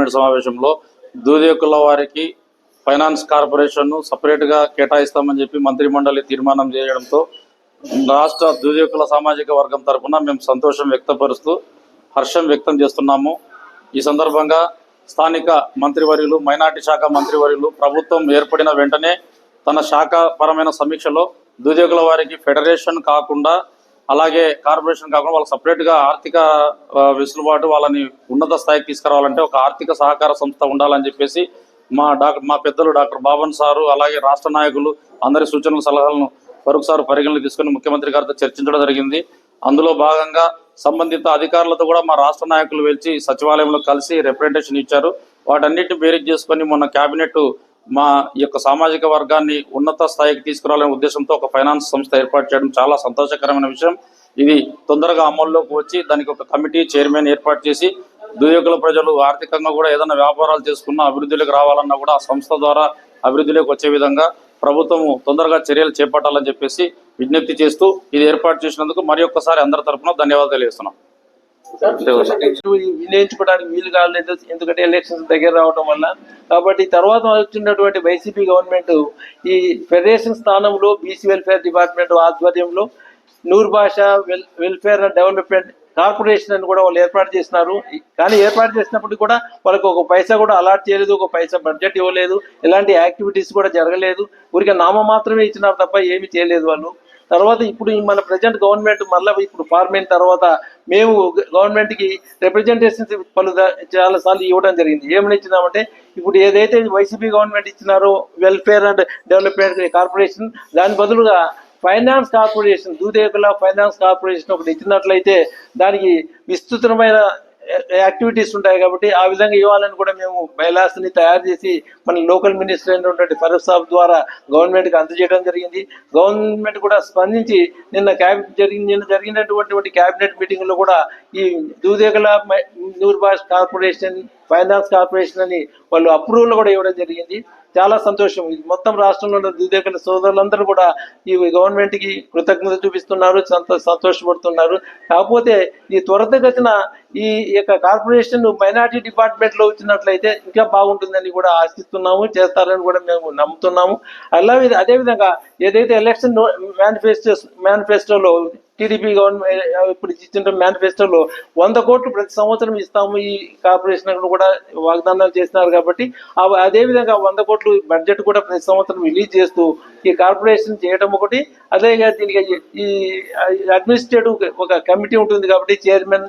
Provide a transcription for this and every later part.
Cabinet సమావేశంలో దూదేకుల వారికి finance corporation సపరేట్గా కేటాయిస్తామని చెప్పి మంత్రి మండలి తీర్మానం చేయడంతో రాష్ట్ర దూదేకుల సామాజిక వర్గం తరపున మేము సంతోషం వ్యక్తపరుస్తూ హర్షం వ్యక్తం చేస్తున్నాము. ఈ సందర్భంగా స్థానిక మంత్రివర్యులు మైనార్టీ శాఖ మంత్రివర్యులు ప్రభుత్వం ఏర్పడిన వెంటనే తన శాఖ పరమైన సమీక్షలో దుద్యోగుల వారికి ఫెడరేషన్ కాకుండా అలాగే కార్పొరేషన్ కాకుండా వాళ్ళకి సపరేట్గా ఆర్థిక వెసులుబాటు వాళ్ళని ఉన్నత స్థాయికి తీసుకురావాలంటే ఒక ఆర్థిక సహకార సంస్థ ఉండాలని చెప్పేసి మా డాక్టర్ మా పెద్దలు డాక్టర్ బాబన్ సారు అలాగే రాష్ట్ర నాయకులు అందరి సూచనలు సలహాలను ఫరూక్ సారు పరిగణలోకి తీసుకుని ముఖ్యమంత్రి గారితో చర్చించడం జరిగింది. అందులో భాగంగా సంబంధిత అధికారులతో కూడా మా రాష్ట్ర నాయకులు వెళ్ళి సచివాలయంలో కలిసి రిప్రజెంటేషన్ ఇచ్చారు. వాటన్నిటిని బేరీజ్ చేసుకొని మొన్న కేబినెట్ మా యొక్క సామాజిక వర్గాన్ని ఉన్నత స్థాయికి తీసుకురావాలనే ఉద్దేశంతో ఒక ఫైనాన్స్ సంస్థ ఏర్పాటు చేయడం చాలా సంతోషకరమైన విషయం. ఇది తొందరగా అమల్లోకి వచ్చి దానికి ఒక కమిటీ చైర్మన్ ఏర్పాటు చేసి దుయోగుల ప్రజలు ఆర్థికంగా కూడా ఏదైనా వ్యాపారాలు చేసుకున్నా అభివృద్ధిలోకి రావాలన్నా కూడా ఆ సంస్థ ద్వారా అభివృద్ధిలోకి వచ్చే విధంగా ప్రభుత్వం తొందరగా చర్యలు చేపట్టాలని చెప్పేసి విజ్ఞప్తి చేస్తూ ఇది ఏర్పాటు చేసినందుకు మరి ఒక్కసారి అందరి తరపున ధన్యవాదాలు తెలియజేస్తున్నాం. వినియోగించుకోవడానికి వీలు కాలేదు ఎందుకంటే ఎలక్షన్స్ దగ్గర రావడం వల్ల. కాబట్టి తర్వాత వచ్చినటువంటి వైసీపీ గవర్నమెంట్ ఈ ఫెడరేషన్ స్థానంలో బీసీ వెల్ఫేర్ డిపార్ట్మెంట్ ఆధ్వర్యంలో Noor Basha well welfare and development corporation అని కూడా వాళ్ళు ఏర్పాటు చేసినారు. కానీ ఏర్పాటు చేసినప్పుడు కూడా వాళ్ళకి ఒక పైసా కూడా అలాట్ చేయలేదు ఒక పైసా బడ్జెట్ ఇవ్వలేదు ఎలాంటి యాక్టివిటీస్ కూడా జరగలేదు. ఊరికే నామ మాత్రమే ఇచ్చినారు తప్ప ఏమీ చేయలేదు వాళ్ళు. తర్వాత ఇప్పుడు మన ప్రజెంట్ గవర్నమెంట్ మళ్ళీ ఇప్పుడు ఫార్మ్ అయిన తర్వాత మేము గవర్నమెంట్కి రిప్రజెంటేషన్స్ పలు చాలా సార్లు ఇవ్వడం జరిగింది. ఏమని ఇచ్చినామంటే ఇప్పుడు ఏదైతే వైసీపీ గవర్నమెంట్ ఇచ్చినారో వెల్ఫేర్ అండ్ డెవలప్మెంట్ కార్పొరేషన్ దాని బదులుగా finance corporation Dudekula finance corporation ఒకటి ఇచ్చినట్లయితే దానికి విస్తృతమైన యాక్టివిటీస్ ఉంటాయి కాబట్టి ఆ విధంగా ఇవ్వాలని కూడా మేము మైలాస్ని తయారు చేసి మన లోకల్ మినిస్టర్ అయినటువంటి ఫరూక్ సాబ్ ద్వారా గవర్నమెంట్కి అందజేయడం జరిగింది. గవర్నమెంట్ కూడా స్పందించి నిన్న క్యాబినెట్ జరిగి నిన్న జరిగినటువంటి క్యాబినెట్ మీటింగ్లో కూడా ఈ Dudekula Noorbash corporation finance corporation అని వాళ్ళు అప్రూవల్ కూడా ఇవ్వడం జరిగింది. చాలా సంతోషం. ఇది మొత్తం రాష్ట్రంలో ఉన్న సోదరులందరూ కూడా ఈ గవర్నమెంట్కి కృతజ్ఞత చూపిస్తున్నారు సంతో సంతోషపడుతున్నారు. కాకపోతే ఈ త్వరితగతిన ఈ యొక్క కార్పొరేషన్ మైనార్టీ డిపార్ట్మెంట్లో వచ్చినట్లయితే ఇంకా బాగుంటుందని కూడా ఆశిస్తున్నాము చేస్తారని కూడా మేము నమ్ముతున్నాము. అలాగే అదేవిధంగా ఏదైతే ఎలక్షన్ మేనిఫెస్టో మేనిఫెస్టోలో టీడీపీ గవర్నమెంట్ ఇప్పుడు ఇచ్చిన మేనిఫెస్టోలో వంద కోట్లు ప్రతి సంవత్సరం ఇస్తాము ఈ కార్పొరేషన్ కూడా వాగ్దానాలు చేస్తున్నారు కాబట్టి అదేవిధంగా వంద కోట్లు బడ్జెట్ కూడా ప్రతి సంవత్సరం రిలీజ్ చేస్తూ ఈ కార్పొరేషన్ చేయడం ఒకటి. అదే దీనికి ఈ అడ్మినిస్ట్రేటివ్ ఒక కమిటీ ఉంటుంది కాబట్టి చైర్మన్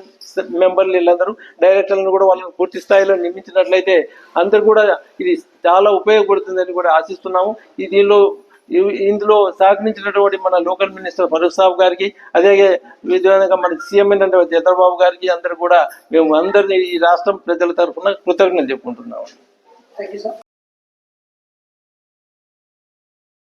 మెంబర్లు వీళ్ళందరూ డైరెక్టర్లను కూడా వాళ్ళని పూర్తి స్థాయిలో నియమించినట్లయితే అందరు కూడా ఇది చాలా ఉపయోగపడుతుందని కూడా ఆశిస్తున్నాము. ఈ దీనిలో ఇందులో సహకరించినటువంటి మన లోకల్ మినిస్టర్ ఫరూక్ సాబ్ గారికి అదే విధంగా మన సీఎం అయినటువంటి చంద్రబాబు గారికి అందరు కూడా మేము అందరినీ ఈ రాష్ట్రం ప్రజల తరఫున కృతజ్ఞతలు చెప్పుకుంటున్నాము